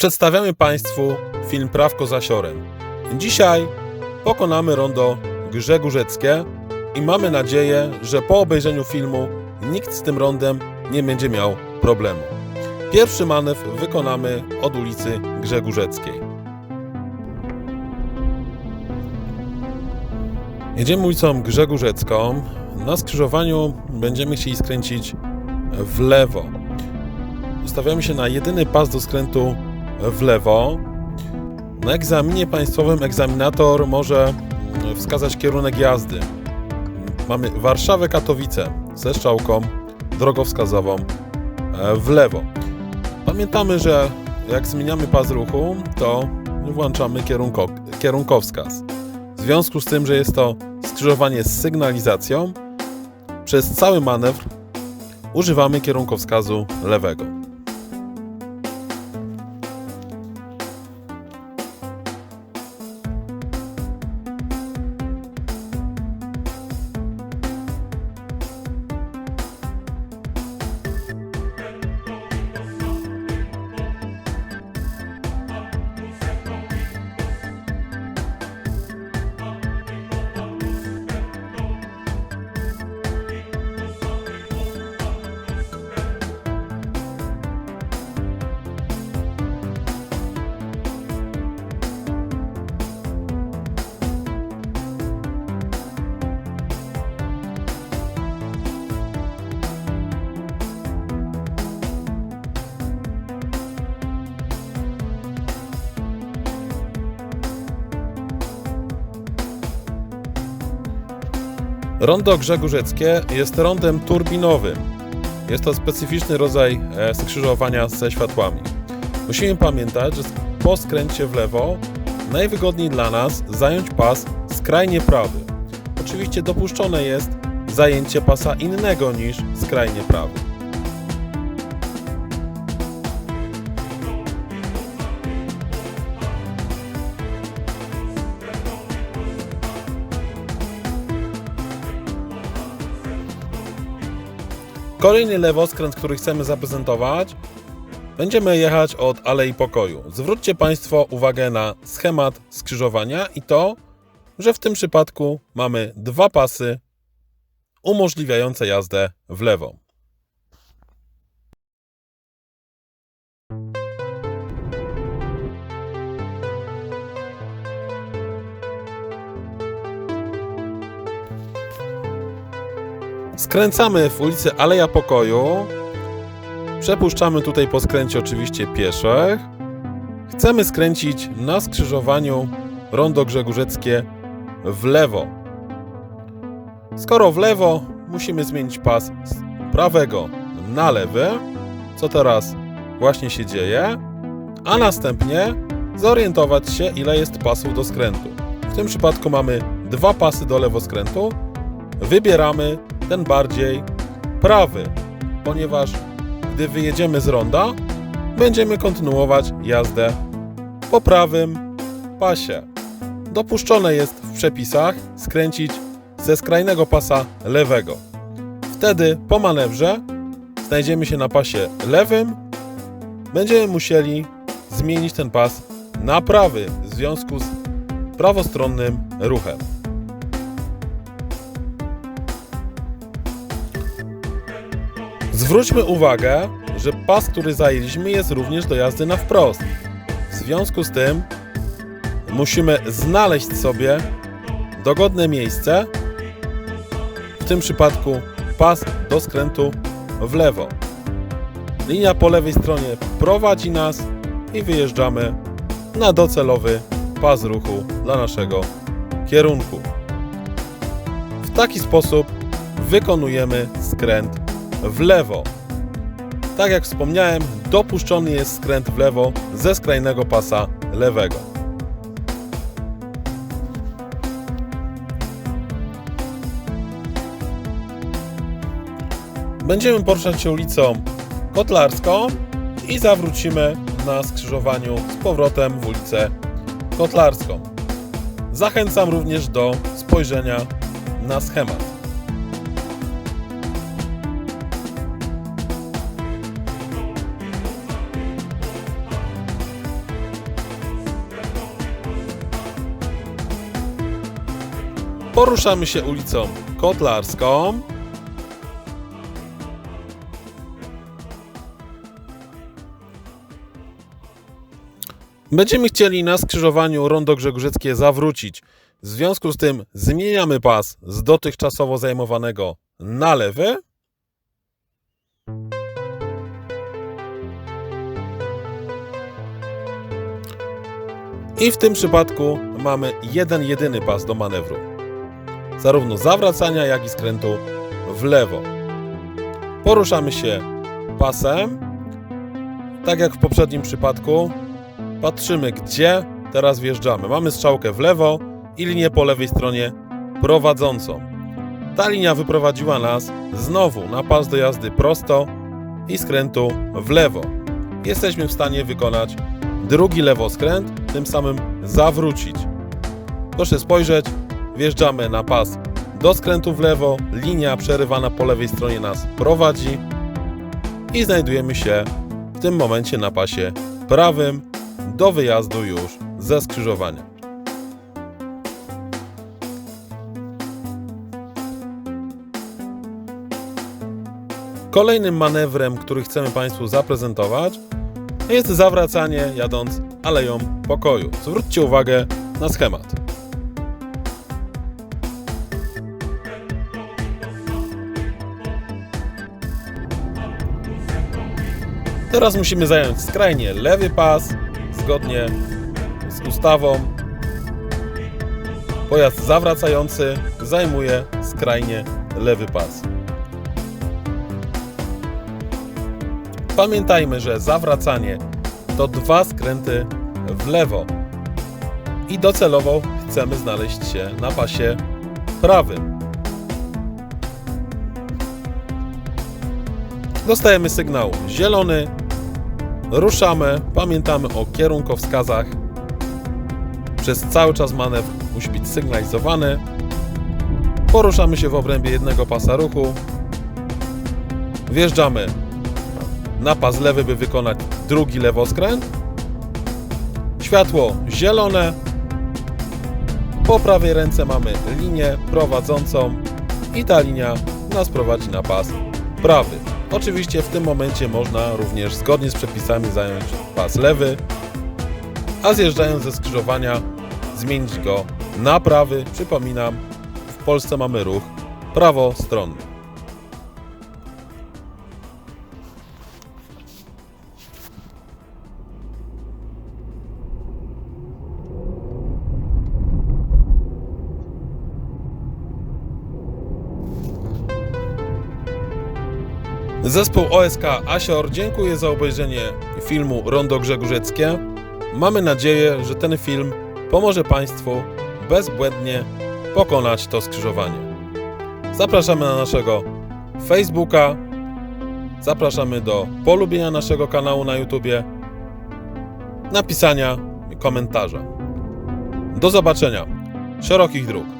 Przedstawiamy Państwu film Prawko za siorem. Dzisiaj pokonamy rondo Grzegórzeckie i mamy nadzieję, że po obejrzeniu filmu nikt z tym rondem nie będzie miał problemu. Pierwszy manewr wykonamy od ulicy Grzegórzeckiej. Jedziemy ulicą Grzegórzecką. Na skrzyżowaniu będziemy chcieli skręcić w lewo. Ustawiamy się na jedyny pas do skrętu w lewo. Na egzaminie państwowym egzaminator może wskazać kierunek jazdy. Mamy Warszawę Katowice ze strzałką drogowskazową e, w lewo. Pamiętamy, że jak zmieniamy pas ruchu, to włączamy kierunko, kierunkowskaz. W związku z tym, że jest to skrzyżowanie z sygnalizacją, przez cały manewr używamy kierunkowskazu lewego. Rondo Grzegórzeckie jest rondem turbinowym. Jest to specyficzny rodzaj e, skrzyżowania ze światłami. Musimy pamiętać, że po skręcie w lewo najwygodniej dla nas zająć pas skrajnie prawy. Oczywiście dopuszczone jest zajęcie pasa innego niż skrajnie prawy. Kolejny lewoskręt, który chcemy zaprezentować, będziemy jechać od Alei Pokoju. Zwróćcie Państwo uwagę na schemat skrzyżowania i to, że w tym przypadku mamy dwa pasy umożliwiające jazdę w lewo. Skręcamy w ulicę Aleja Pokoju. Przepuszczamy tutaj po skręcie oczywiście pieszych. Chcemy skręcić na skrzyżowaniu Rondo Grzegórzeckie w lewo. Skoro w lewo, musimy zmienić pas z prawego na lewy, co teraz właśnie się dzieje, a następnie zorientować się, ile jest pasów do skrętu. W tym przypadku mamy dwa pasy do lewoskrętu. Wybieramy ten bardziej prawy, ponieważ gdy wyjedziemy z ronda, będziemy kontynuować jazdę po prawym pasie. Dopuszczone jest w przepisach skręcić ze skrajnego pasa lewego. Wtedy po manewrze znajdziemy się na pasie lewym. Będziemy musieli zmienić ten pas na prawy w związku z prawostronnym ruchem. Zwróćmy uwagę, że pas, który zajęliśmy, jest również do jazdy na wprost. W związku z tym musimy znaleźć sobie dogodne miejsce, w tym przypadku pas do skrętu w lewo. Linia po lewej stronie prowadzi nas i wyjeżdżamy na docelowy pas ruchu dla naszego kierunku. W taki sposób wykonujemy skręt w lewo. Tak jak wspomniałem, dopuszczony jest skręt w lewo ze skrajnego pasa lewego. Będziemy poruszać się ulicą Kotlarską i zawrócimy na skrzyżowaniu z powrotem w ulicę Kotlarską. Zachęcam również do spojrzenia na schemat. Poruszamy się ulicą Kotlarską. Będziemy chcieli na skrzyżowaniu Rondo Grzegórzeckie zawrócić. W związku z tym zmieniamy pas z dotychczasowo zajmowanego na lewy. I w tym przypadku mamy jeden jedyny pas do manewru. Zarówno zawracania, jak i skrętu w lewo. Poruszamy się pasem. Tak jak w poprzednim przypadku, patrzymy gdzie teraz wjeżdżamy. Mamy strzałkę w lewo i linię po lewej stronie prowadzącą. Ta linia wyprowadziła nas znowu na pas do jazdy prosto i skrętu w lewo. Jesteśmy w stanie wykonać drugi lewoskręt, tym samym zawrócić. Proszę spojrzeć, wjeżdżamy na pas do skrętu w lewo, linia przerywana po lewej stronie nas prowadzi i znajdujemy się w tym momencie na pasie prawym do wyjazdu już ze skrzyżowania. Kolejnym manewrem, który chcemy Państwu zaprezentować, jest zawracanie jadąc aleją pokoju. Zwróćcie uwagę na schemat. Teraz musimy zająć skrajnie lewy pas, zgodnie z ustawą. Pojazd zawracający zajmuje skrajnie lewy pas. Pamiętajmy, że zawracanie to dwa skręty w lewo i docelowo chcemy znaleźć się na pasie prawym. Dostajemy sygnał zielony, ruszamy, pamiętamy o kierunkowskazach. Przez cały czas manewr musi być sygnalizowany. Poruszamy się w obrębie jednego pasa ruchu. Wjeżdżamy na pas lewy, by wykonać drugi lewoskręt. Światło zielone. Po prawej ręce mamy linię prowadzącą i ta linia nas prowadzi na pas prawy. Oczywiście w tym momencie można również zgodnie z przepisami zająć pas lewy, a zjeżdżając ze skrzyżowania zmienić go na prawy. Przypominam, w Polsce mamy ruch prawostronny. Zespół OSK Asior dziękuję za obejrzenie filmu Rondo Grzegórzeckie. Mamy nadzieję, że ten film pomoże Państwu bezbłędnie pokonać to skrzyżowanie. Zapraszamy na naszego Facebooka, zapraszamy do polubienia naszego kanału na YouTube, napisania komentarza. Do zobaczenia. Szerokich dróg.